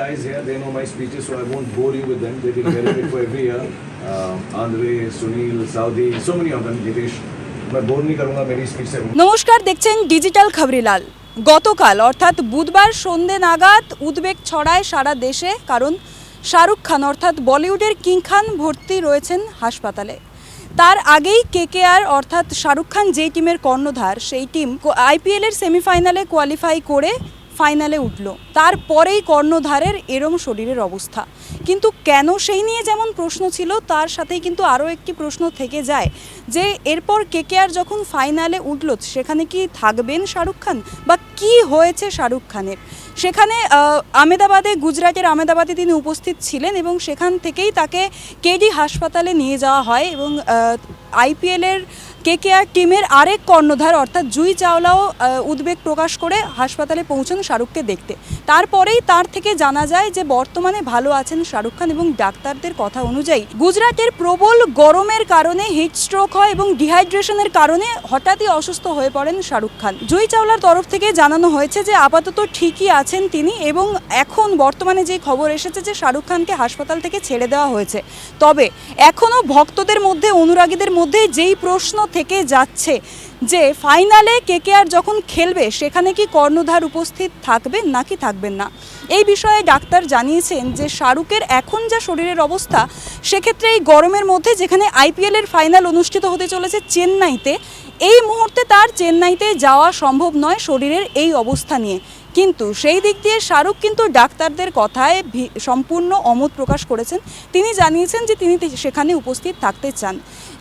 guys here, they know my speeches, so I won't bore you with them. They will get it for every year. Uh, Andre, Sunil, Saudi, so many of them, Nitish. मैं bore नहीं करूंगा मेरी speech से নমস্কার দেখছেন digital Khabrilal গতকাল অর্থাৎ বুধবার সন্ধে নাগাদ উদ্বেগ ছড়ায় সারা দেশে কারণ শাহরুখ খান অর্থাৎ বলিউডের কিং খান ভর্তি রয়েছেন হাসপাতালে তার আগেই কেকেআর অর্থাৎ শাহরুখ খান যেই টিমের কর্ণধার সেই টিম আইপিএলের সেমিফাইনালে কোয়ালিফাই করে ফাইনালে উঠল। তারপরেই কর্ণধারের এরম শরীরের অবস্থা। কিন্তু কেন সেই নিয়ে যেমন প্রশ্ন ছিল, তার সাথেই কিন্তু আরও একটি প্রশ্ন থেকে যায় যে, এরপর কেকেআর যখন ফাইনালে উঠল, সেখানে কি থাকবেন শাহরুখ খান? বা কি হয়েছে শাহরুখ খানের? সেখানে আমেদাবাদে, গুজরাটের আমেদাবাদে তিনি উপস্থিত ছিলেন এবং সেখান থেকেই তাকে কেডি হাসপাতালে নিয়ে যাওয়া হয় এবং আইপিএলের কেকেআর টিমের আরেক কর্ণধার, অর্থাৎ জুই চাওলাও উদ্বেগ প্রকাশ করে হাসপাতালে পৌঁছন শাহরুখকে দেখতে। তারপরেই তার থেকে জানা যায় যে বর্তমানে ভালো আছেন শাহরুখ খান এবং ডাক্তারদের কথা অনুযায়ী গুজরাটের প্রবল গরমের কারণে হিট স্ট্রোক হয় এবং ডিহাইড্রেশনের কারণে হঠাৎই অসুস্থ হয়ে পড়েন শাহরুখ খান। জুই চাওলার তরফ থেকে জানানো হয়েছে যে আপাতত ঠিকই আছেন তিনি এবং এখন বর্তমানে যে খবর এসেছে যে শাহরুখ খানকে হাসপাতাল থেকে ছেড়ে দেওয়া হয়েছে। তবে এখনও ভক্তদের মধ্যে, অনুরাগীদের মধ্যে যেই প্রশ্ন থেকে যাচ্ছে যে ফাইনালে কেকেআর যখন খেলবে, সেখানে কি কর্ণধার উপস্থিত থাকবেন নাকি থাকবেন না? এই বিষয়ে ডাক্তার জানিয়েছেন যে শাহরুখের এখন যা শরীরের অবস্থা, সেক্ষেত্রে এই গরমের মধ্যে যেখানে আইপিএলের ফাইনাল অনুষ্ঠিত হতে চলেছে চেন্নাইতে, এই মুহূর্তে তার চেন্নাইতে যাওয়া সম্ভব নয় শরীরের এই অবস্থা নিয়ে। কিন্তু সেই দিক দিয়ে শাহরুখ কিন্তু ডাক্তারদের কথায় সম্পূর্ণ অমত প্রকাশ করেছেন। তিনি জানিয়েছেন যে তিনি সেখানে উপস্থিত থাকতে চান।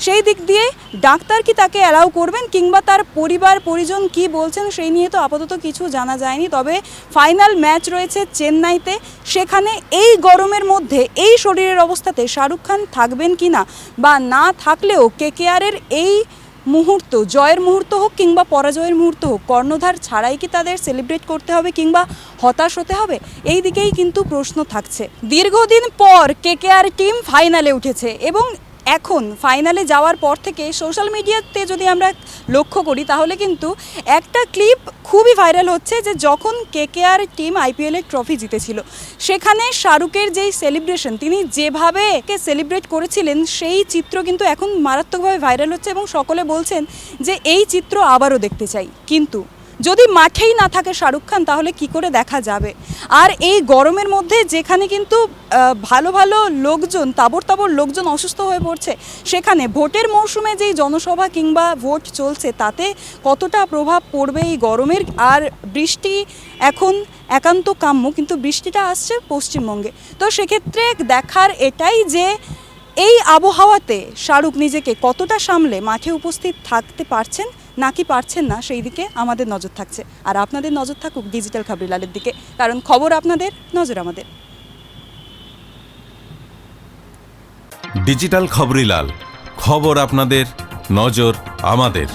সেই দিক দিয়ে ডাক্তার কি তাকে অ্যালাউ করবেন কিংবা তার পরিবার, পরিজন কি বলছেন সেই নিয়ে তো আপাতত কিছু জানা যায়নি। তবে ফাইনাল ম্যাচ রয়েছে চেন্নাইতে। সেখানে এই গরমের মধ্যে এই শরীরের অবস্থাতে শাহরুখ খান থাকবেন কি না বা না থাকলেও কেকেআরের এই মুহূর্ত, জয়ের মুহূর্ত হোক কিংবা পরাজয়ের মুহূর্ত হোক, কর্ণধার ছাড়াই কি তাদের সেলিব্রেট করতে হবে কিংবা হতাশ হতে হবে? এই দিকেই কিন্তু প্রশ্ন থাকছে। দীর্ঘদিন পর কেকেআর টিম ফাইনালে উঠেছে এবং এখন ফাইনালে যাওয়ার পর থেকে সোশ্যাল মিডিয়াতে যদি আমরা লক্ষ্য করি, তাহলে কিন্তু একটা ক্লিপ খুবই ভাইরাল হচ্ছে যে যখন কেকেআর টিম আইপিএলের ট্রফি জিতেছিল, সেখানে শাহরুখের যেই সেলিব্রেশন তিনি যেভাবে কে সেলিব্রেট করেছিলেন, সেই চিত্র কিন্তু এখন মারাত্মকভাবে ভাইরাল হচ্ছে এবং সকলে বলছেন যে এই চিত্র আবারও দেখতে চাই। কিন্তু যদি মাঠেই না থাকে শাহরুখ খান, তাহলে কি করে দেখা যাবে? আর এই গরমের মধ্যে যেখানে কিন্তু ভালো ভালো লোকজন তাবর তাবর লোকজন অসুস্থ হয়ে পড়ছে, সেখানে ভোটের মৌসুমে যেই জনসভা কিংবা ভোট চলছে, তাতে কতটা প্রভাব পড়বে এই গরমের? আর বৃষ্টি এখন একান্ত কাম্য, কিন্তু বৃষ্টিটা আসছে পশ্চিমবঙ্গে। তো সেক্ষেত্রে দেখার এটাই যে, এই আবহাওয়াতে শাহরুখ নিজেকে কতটা সামলে, মাঠে উপস্থিত থাকতে পারছেন? নাকি পারছেন না, সেই দিকে আমাদের নজর থাকছে। আর আপনাদের নজর থাকুক ডিজিটাল খাবরিলালের দিকে, কারণ খবর আপনাদের, নজর আমাদের। ডিজিটাল খবরিলাল খবর আপনাদের, নজর আমাদের।